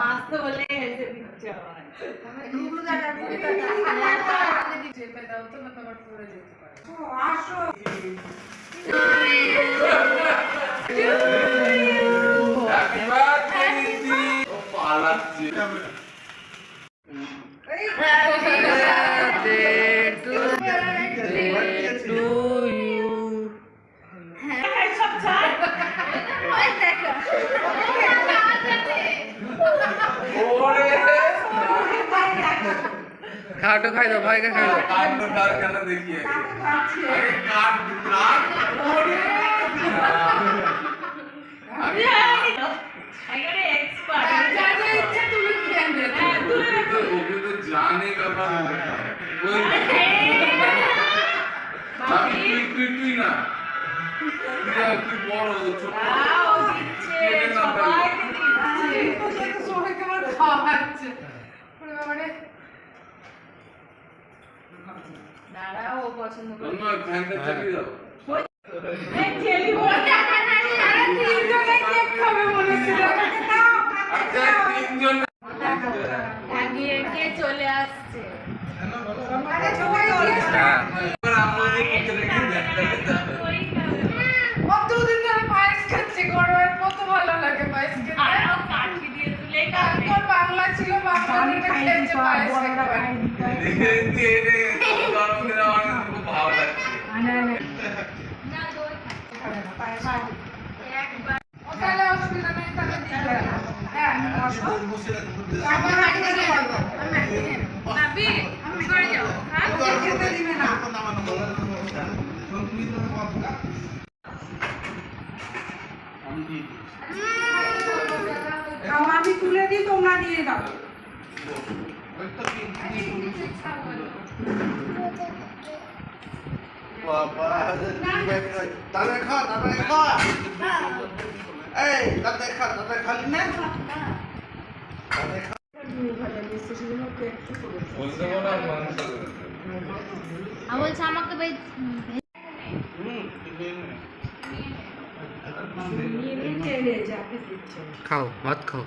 হাসতে বলে হেসে দিচ্ছে। চেপে দাও তো না তোমার পড়ে যেতে পারে ও পালাচ্ছে তুলে ওকে তো- ওকে তো জানে ব্যাপার ওই আমি তুই তুই তুই না। তুই বড় ছোট। দাও, খাওয়াচ্ছে ওরে বাবারে। দাঁড়াও, ও পছন্দ করে। অন্য ফ্যানটা চালিয়ে দাও। খাবে মনে হচ্ছিল আচ্ছা চলে আসছে। হ্যাঁ বাংলা ছিল বাংলা আমি তুলে দিই তোমরা দিয়ে দাও খা খা এই খা খালি না খা বলছি আমাকে ভাই খাও ভাত খাও।